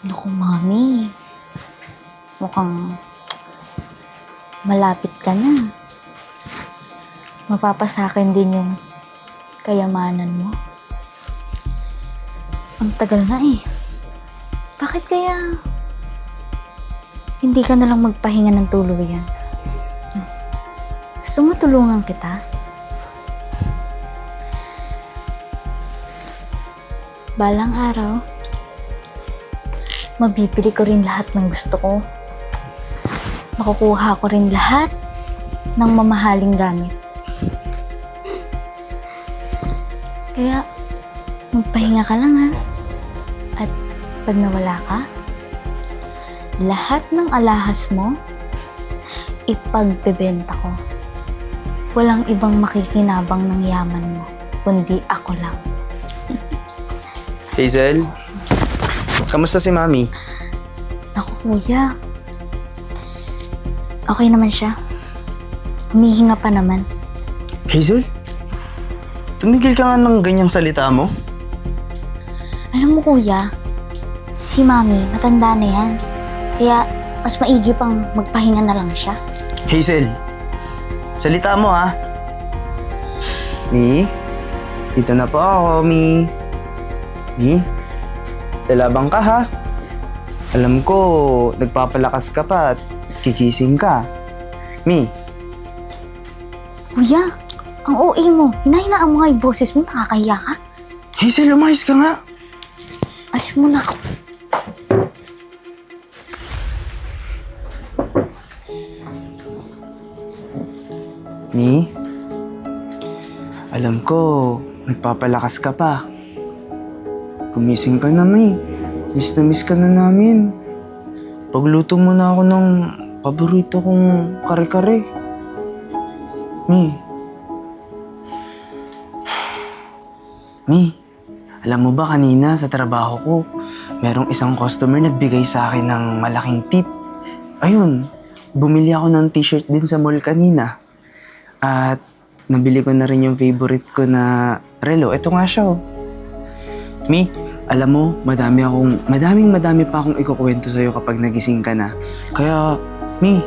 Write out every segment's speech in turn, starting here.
Naku, mami. Mukhang malapit ka na. Mapapasakin din yung kayamanan mo. Ang tagal na eh. Bakit kaya hindi ka nalang magpahinga ng tuluyan? Gusto mo tulungan kita? Balang araw, mabibili ko rin lahat ng gusto ko. Makukuha ko rin lahat ng mamahaling gamit. Kaya, magpahinga ka lang ha. At pag nawala ka, lahat ng alahas mo, ipagbebenta ko. Walang ibang makikinabang ng yaman mo, kundi ako lang. Hazel? Kamusta si Mami? Naku, kuya. Okay naman siya. Humihinga pa naman. Hazel? Tumigil ka nga ng ganyang salita mo? Alam mo, kuya, si mami, matanda na yan. Kaya, mas maigi pang magpahinga na lang siya. Hazel, salita mo ha. Mi? Dito na po ako, Mi. Mi? Lalabang ka ha. Alam ko, nagpapalakas ka pa at kikising ka. Mi, Kuya, ang OA mo. Hinahinaan mo nga yung boses mo. Nakakahiya ka. Hazel, umayos ka nga. Alis mo na ako. Mi? Alam ko, nagpapalakas ka pa. Gumising ka na, Mi. Miss na miss ka na namin. Pagluto mo na ako ng paborito kong kare-kare. Mi. Mi, alam mo ba kanina sa trabaho ko, merong isang customer nagbigay sa akin ng malaking tip. Ayun, bumili ako ng t-shirt din sa mall kanina. At nabili ko na rin yung favorite ko na relo. Ito nga siya oh. Mi, alam mo, madami akong, madaming madami pa akong ikukwento sa'yo kapag nagising ka na. Kaya, Mi,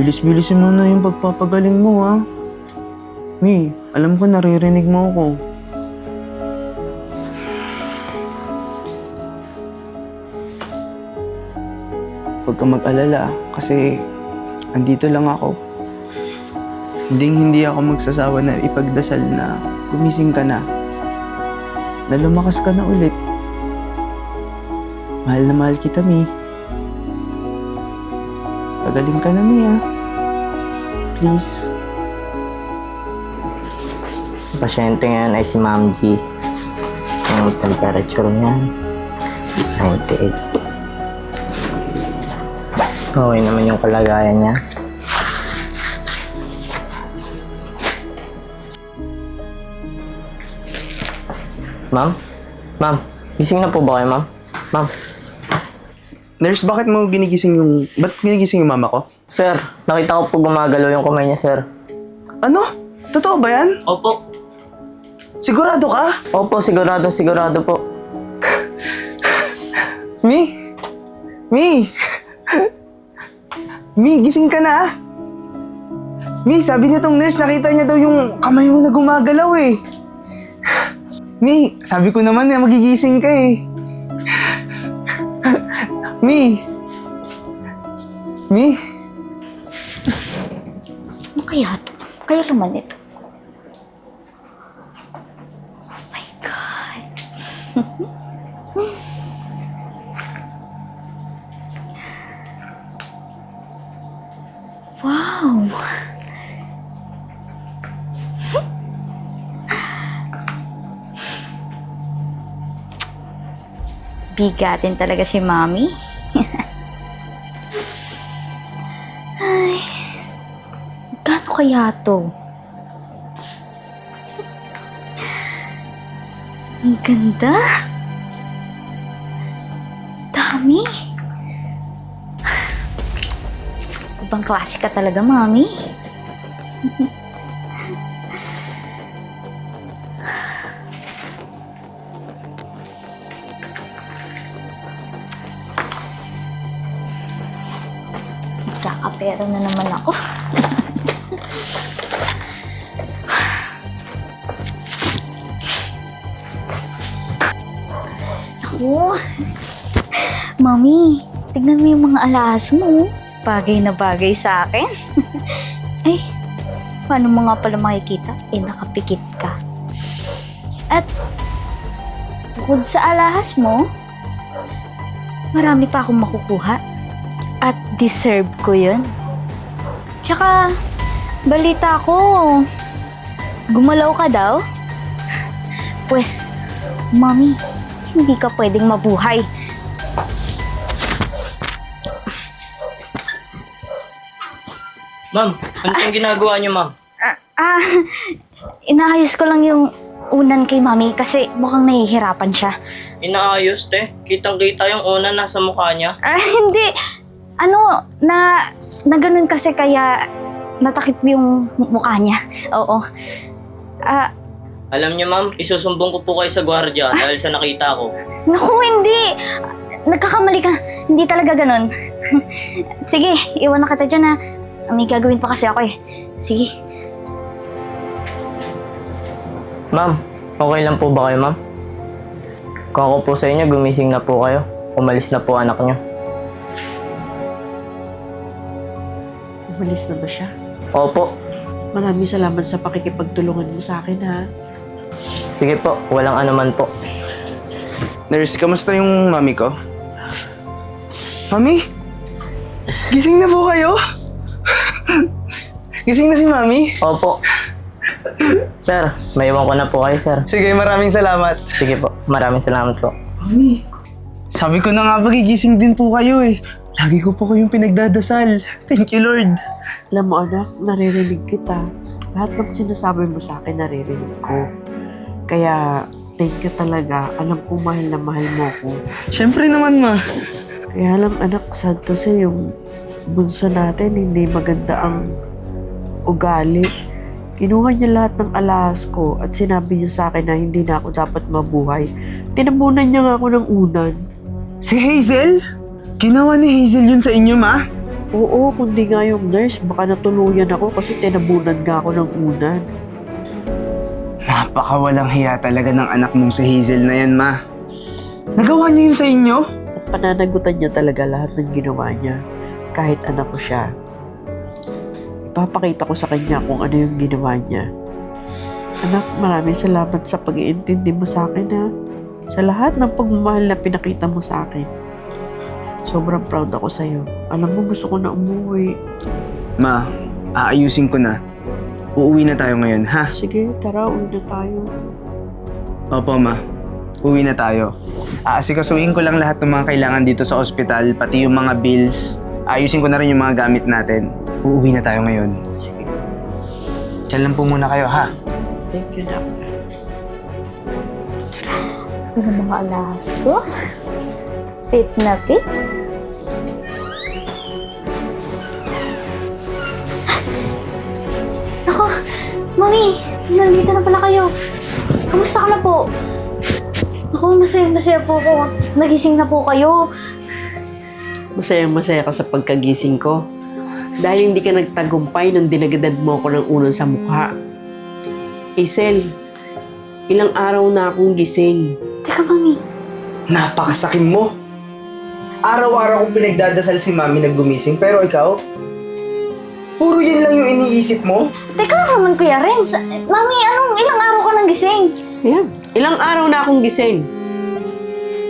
bilis-bilisin mo na yung pagpapagaling mo ha. Mi, alam ko naririnig mo ako. Huwag ka mag-alala kasi andito lang ako. Hindi hindi ako magsasawa na ipagdasal na gumising ka na. Na lumakas ka na ulit. Mahal na mahal kita, Mi. Pagaling ka na, Mi, ah. Please. Pasyente ngayon ay si Ma'am G. Ang temperature niya, 98. Okay naman yung kalagayan niya. Ma'am? Ma'am? Gising na po ba kayo, ma'am? Ma'am? Nurse, bakit mo ginigising yung... Ba't ginigising yung mama ko? Sir, nakita ko po gumagalaw yung kamay niya, sir. Ano? Totoo ba yan? Opo. Sigurado ka? Opo, sigurado, sigurado po. Mi? Mi? Mi, gising ka na ah. Mi, sabi niya tong nurse, nakita niya daw yung kamay mo na gumagalaw eh. Mi, sabi ko naman na magigising ka eh. Mi? Mi? Ano kaya to? Kaya naman ito. Oh my God. wow. Bigatin talaga si Mami. Ay, gaano kaya to? Ang ganda. Dami. Ibang klase ka talaga, Mami. Magkakapera na naman ako. Ako. Mami, tignan mo yung mga alahas mo. Bagay na bagay sa akin. Ay, paano mo nga pala makikita? Eh, nakapikit ka. At, bukod sa alahas mo, marami pa akong makukuha. Deserve ko yun. Tsaka, balita ko, gumalaw ka daw? Pwes, mami, hindi ka pwedeng mabuhay. Ma'am, ano yung ginagawa niyo, ma'am? Ah, ah, inaayos ko lang yung unan kay mami kasi mukhang nahihirapan siya. Inaayos, te. Kitang-kita yung una nasa mukha niya. Ah, hindi. Ano, na, na ganun kasi kaya natakip yung mukha niya. Oo. Ah, Alam niyo, ma'am, isusumbong ko po kayo sa gwardiya dahil sa nakita ko. naku, hindi. Nagkakamali ka. Hindi talaga ganun. Sige, iwan na kita dyan na may gagawin pa kasi ako eh. Sige. Ma'am, okay lang po ba kayo, ma'am? Kung ako po sa inyo, gumising na po kayo. Umalis na po anak niyo. Umalis na ba siya? Opo. Maraming salamat sa pakikipagtulungan mo sa akin, ha? Sige po, walang anuman po. Nurse, kamusta yung mami ko? Mami? Gising na po kayo? Gising na si mami? Opo. Sir, may iwan ko na po kayo, sir. Sige, maraming salamat. Sige po, maraming salamat po. Mami, sabi ko na nga ba gigising din po kayo eh. Lagi ko po kayong pinagdadasal. Thank you, Lord. Alam mo, anak, naririnig kita. Lahat ng sinasabi mo sa akin, naririnig ko. Kaya, thank you talaga. Alam ko mahal na mahal mo ko. Siyempre naman, ma. Kaya lang, anak, sad kasi yung bunso natin, hindi maganda ang ugali. Kinuha niya lahat ng alahas ko at sinabi niya sa akin na hindi na ako dapat mabuhay. Tinabunan niya nga ako ng unan. Si Hazel? Ginawa ni Hazel yun sa inyo, ma? Oo, kundi nga yung nurse, baka natuluyan ako kasi tinabunan nga ako ng unan. Napakawalang hiya talaga ng anak mong si Hazel na yan, ma. Nagawa niya yun sa inyo? At pananagutan niya talaga lahat ng ginawa niya, kahit anak ko siya. Ipapakita ko sa kanya kung ano yung ginawa niya. Anak, maraming salamat sa pag-iintindi mo sa akin ha. Sa lahat ng pagmamahal na pinakita mo sa akin. Sobrang proud ako sa'yo. Alam mo, gusto ko na umuwi. Ma, aayusin ko na. Uuwi na tayo ngayon, ha? Sige, tara, uwi na tayo. Opo, ma. Uwi na tayo. Aasikasuhin ko lang lahat ng mga kailangan dito sa ospital, pati yung mga bills. Ayusin ko na rin yung mga gamit natin. Uuwi na tayo ngayon. Sige, Diyan lang po muna kayo, ha? thank you na. Ano mga alahas ko? Fit na fit? Mami, nandito na pala kayo. Kamusta ka na po? Ako, masaya-masaya po ako. Nagising na po kayo. Masayang masaya ka sa pagkagising ko. Dahil hindi ka nagtagumpay nung dinagadad mo ako ng unan sa mukha. Hazel, ilang araw na akong gising. Teka, Mami. Napakasakim mo! Araw-araw kong pinagdadasal si mami na gumising, pero ikaw? Puro yan lang yung iniisip mo? Teka lang naman, Kuya Renz. Mami, anong ilang araw ka nang gising? Ayan, ilang araw na akong gising.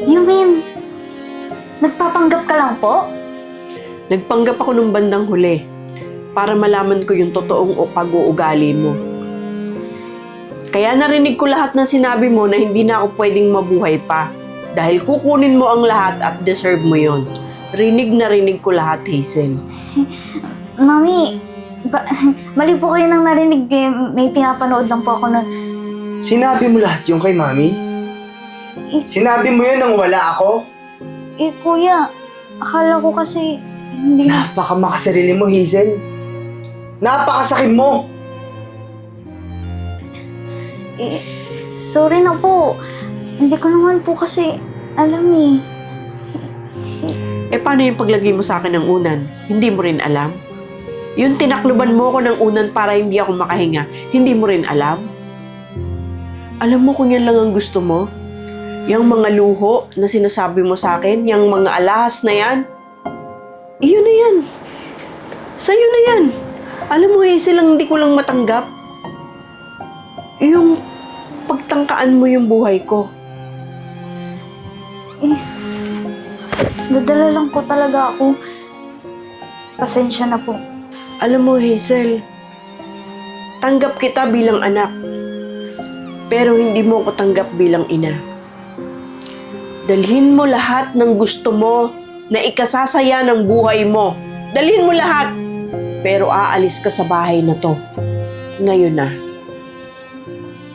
You mean, nagpapanggap ka lang po? Nagpanggap ako nung bandang huli para malaman ko yung totoong o pag-uugali mo. Kaya narinig ko lahat ng sinabi mo na hindi na ako pwedeng mabuhay pa dahil kukunin mo ang lahat at deserve mo yon. Rinig na rinig ko lahat, Hazel. Mami, ba, mali po kayo nang narinig. eh. May pinapanood lang po ako nun. Sinabi mo lahat yung kay mami? Sinabi mo yun nang wala ako? Eh, kuya, akala ko kasi hindi na... Napakamakasarili mo, Hazel. Napakasakim mo! Eh, sorry na po. Hindi ko naman po kasi alam eh. Eh paano yung paglagay mo sa akin ng unan? Hindi mo rin alam? Yung tinakluban mo ko ng unan para hindi ako makahinga, hindi mo rin alam? Alam mo kung yan lang ang gusto mo? Yung mga luho na sinasabi mo sa akin, yung mga alahas na yan, iyon na yan. Sa'yo na yan. Alam mo, Hazel, lang hindi ko lang matanggap. Yung pagtangkaan mo yung buhay ko. Is, nadala lang ko talaga ako. Pasensya na po. Alam mo, Hazel, tanggap kita bilang anak. Pero hindi mo ko tanggap bilang ina. Dalhin mo lahat ng gusto mo na ikasasaya ng buhay mo. Dalhin mo lahat. Pero aalis ka sa bahay na to. Ngayon na.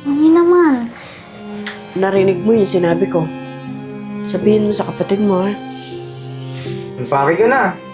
Mami naman. Narinig mo yung sinabi ko. Sabihin mo sa kapatid mo, ha? Pake ka na.